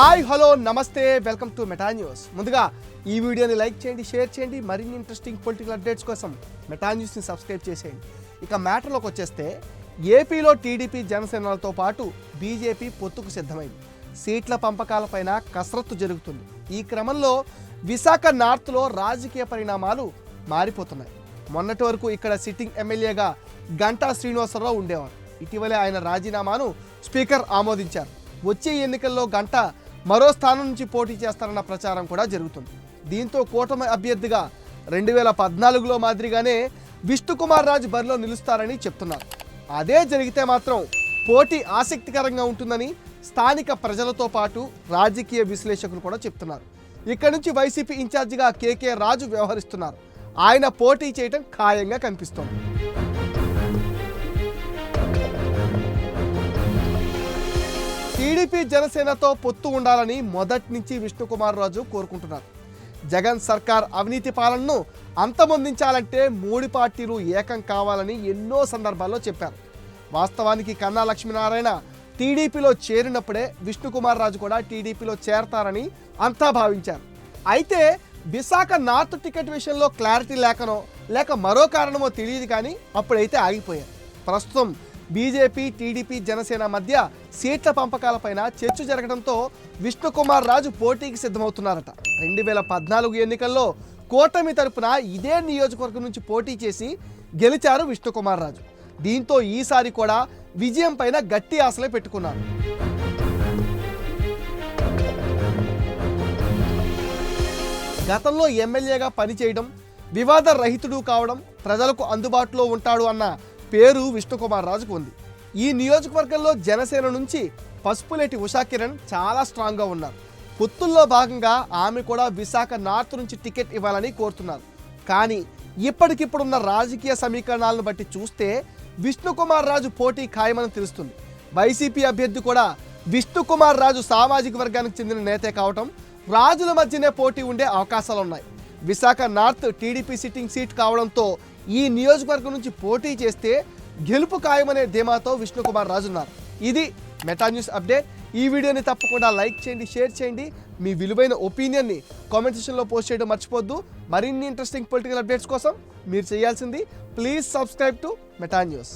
Hi hello నమస్తే welcome to Meta news. ముందుగా ఈ వీడియోని లైక్ చేయండి షేర్ చేయండి మరిన్ని ఇంట్రెస్టింగ్ పొలిటికల్ అప్డేట్స్ కోసం మెటా న్యూస్ని సబ్స్క్రైబ్ చేసేయండి. ఇక మ్యాటర్లోకి వచ్చేస్తే ఏపీలో టీడీపీ జనసేనలతో పాటు బీజేపీ పొత్తుకు సిద్ధమైంది. సీట్ల పంపకాలపైన కసరత్తు జరుగుతుంది. ఈ క్రమంలో విశాఖ నార్త్లో రాజకీయ పరిణామాలు మారిపోతున్నాయి. మొన్నటి వరకు ఇక్కడ సిట్టింగ్ ఎమ్మెల్యేగా గంటా శ్రీనివాసరావు ఉండేవారు. ఇటీవలే ఆయన రాజీనామాను స్పీకర్ ఆమోదించారు. వచ్చే ఎన్నికల్లో గంట మరో స్థానం నుంచి పోటీ చేస్తారన్న ప్రచారం కూడా జరుగుతుంది. దీంతో కూటమి అభ్యర్థిగా రెండు వేల పద్నాలుగులో మాదిరిగానే విష్ణుకుమార్ రాజు బరిలో నిలుస్తారని చెప్తున్నారు. అదే జరిగితే మాత్రం పోటీ ఆసక్తికరంగా ఉంటుందని స్థానిక ప్రజలతో పాటు రాజకీయ విశ్లేషకులు కూడా చెప్తున్నారు. ఇక్కడి నుంచి వైసీపీ ఇన్ఛార్జిగా కేకే రాజు వ్యవహరిస్తున్నారు. ఆయన పోటీ చేయటం ఖాయంగా కనిపిస్తోంది. టీడీపీ జనసేనతో పొత్తు ఉండాలని మొదటి నుంచి విష్ణుకుమార్ రాజు కోరుకుంటున్నారు. జగన్ సర్కార్ అవినీతి పాలనను అంతమొందించాలంటే మూడు పార్టీలు ఏకం కావాలని ఎన్నో సందర్భాల్లో చెప్పారు. వాస్తవానికి కన్నా లక్ష్మీనారాయణ టీడీపీలో చేరినప్పుడే విష్ణుకుమార్ రాజు కూడా టీడీపీలో చేరతారని అంతా భావించారు. అయితే విశాఖ నార్త్ టికెట్ విషయంలో క్లారిటీ లేకనో లేక మరో కారణమో తెలియదు కానీ అప్పుడైతే ఆగిపోయారు. ప్రస్తుతం బీజేపీ టీడీపీ జనసేన మధ్య సీట్ల పంపకాలపైన చర్చ జరగడంతో విష్ణుకుమార్ రాజు పోటీకి సిద్ధమవుతున్నారట. రెండు వేల పద్నాలుగు ఎన్నికల్లో కూటమి తరపున ఇదే నియోజకవర్గం నుంచి పోటీ చేసి గెలిచారు విష్ణుకుమార్ రాజు. దీంతో ఈసారి కూడా విజయం పైన గట్టి ఆశలే పెట్టుకున్నారు. గతంలో ఎమ్మెల్యేగా పనిచేయడం వివాద రహితుడు కావడం ప్రజలకు అందుబాటులో ఉంటాడు అన్న పేరు విష్ణుకుమార్ రాజుకు ఉంది. ఈ నియోజకవర్గంలో జనసేన నుంచి పసుపులేటి ఉషా కిరణ్ చాలా స్ట్రాంగ్గా ఉన్నారు. పొత్తుల్లో భాగంగా ఆమె కూడా విశాఖ నార్త్ నుంచి టికెట్ ఇవ్వాలని కోరుతున్నారు. కానీ ఇప్పటికిప్పుడున్న రాజకీయ సమీకరణాలను బట్టి చూస్తే విష్ణుకుమార్ రాజు పోటీ ఖాయమని తెలుస్తుంది. వైసీపీ అభ్యర్థి కూడా విష్ణుకుమార్ రాజు సామాజిక వర్గానికి చెందిన నేతే కావటం రాజుల మధ్యనే పోటీ ఉండే అవకాశాలు ఉన్నాయి Visakha north TDP sitting seat కావడంతో ఈ నియోజకవర్గం నుంచి పోటీ చేస్తే గెలుపు ఖాయమనే ధీమాతో విష్ణుకుమార్ రాజున్నారు. ఇది మెటా న్యూస్ అప్డేట్. ఈ వీడియోని తప్పకుండా లైక్ చేయండి షేర్ చేయండి. మీ విలువైన ఒపీనియన్ని కామెంట్ సెక్షన్లో పోస్ట్ చేయడం మర్చిపోద్దు మరిన్ని ఇంట్రెస్టింగ్ పొలిటికల్ అప్డేట్స్ కోసం మీరు చేయాల్సింది please subscribe to Meta news.